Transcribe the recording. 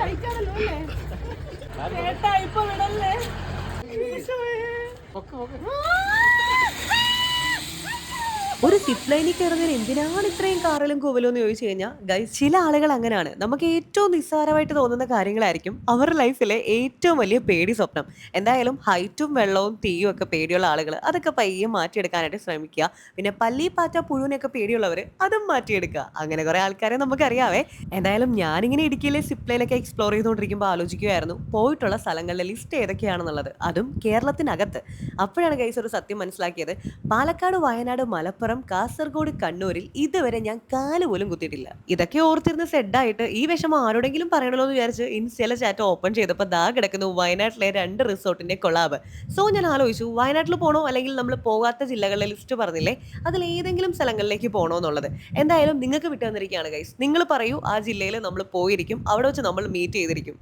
കഴിക്കാണല്ലോ അല്ലേ? ഇപ്പൊ വിടല്ലേ? ഒരു സിപ്പ് ലൈനിൽ കയറുന്നതിന് എന്തിനാണ് ഇത്രയും കാറലും കൂവലും എന്ന് ചോദിച്ചു കഴിഞ്ഞാൽ ഗൈസ് ചില ആളുകൾ അങ്ങനെയാണ്. നമുക്ക് ഏറ്റവും നിസ്സാരമായിട്ട് തോന്നുന്ന കാര്യങ്ങളായിരിക്കും അവരുടെ ലൈഫിലെ ഏറ്റവും വലിയ പേടി സ്വപ്നം. എന്തായാലും ഹൈറ്റും വെള്ളവും തീയും ഒക്കെ പേടിയുള്ള ആളുകൾ അതൊക്കെ പയ്യെ മാറ്റിയെടുക്കാനായിട്ട് ശ്രമിക്കുക. പിന്നെ പല്ലി പാറ്റ പുഴുവിനൊക്കെ പേടിയുള്ളവർ അതും മാറ്റിയെടുക്കുക. അങ്ങനെ കുറേ ആൾക്കാരെ നമുക്കറിയാവേ. എന്തായാലും ഞാനിങ്ങനെ ഇടുക്കിയിലെ സിപ്പ് ലൈനൊക്കെ എക്സ്പ്ലോർ ചെയ്തുകൊണ്ടിരിക്കുമ്പോൾ ആലോചിക്കുമായിരുന്നു പോയിട്ടുള്ള സ്ഥലങ്ങളുടെ ലിസ്റ്റ് ഏതൊക്കെയാണെന്നുള്ളത്. അതും കേരളത്തിനകത്ത്. അപ്പോഴാണ് ഗൈസ് ഒരു സത്യം മനസ്സിലാക്കിയത്. പാലക്കാട് വയനാട് മലപ്പുറം കാസർഗോഡ് കണ്ണൂരിൽ ഇതുവരെ ഞാൻ കാൽ പോലും കുത്തിയിട്ടില്ല. ഇതൊക്കെ സെഡ് സെഡായിട്ട് ഈ വിഷമം ആരോടെങ്കിലും പറയണല്ലോ എന്ന് വിചാരിച്ച് ഇൻസ്റ്റയിലെ ചാറ്റ് ഓപ്പൺ ചെയ്തപ്പോൾ ദാ കിടക്കുന്നു വയനാട്ടിലെ രണ്ട് റിസോർട്ടിന്റെ കൊളാബ് സോ ഞാൻ ആലോചിച്ചു വയനാട്ടിൽ പോകണോ അല്ലെങ്കിൽ നമ്മൾ പോകാത്ത ജില്ലകളിലെ ലിസ്റ്റ് പറഞ്ഞില്ലേ അതിൽ ഏതെങ്കിലും സ്ഥലങ്ങളിലേക്ക് പോകണോ എന്നുള്ളത്. എന്തായാലും നിങ്ങൾക്ക് വിട്ടു വന്നിരിക്കുകയാണ് ഗൈസ് നിങ്ങൾ പറയൂ ആ ജില്ലയിൽ നമ്മൾ പോയിരിക്കും അവിടെ വെച്ച് നമ്മൾ മീറ്റ് ചെയ്തിരിക്കും.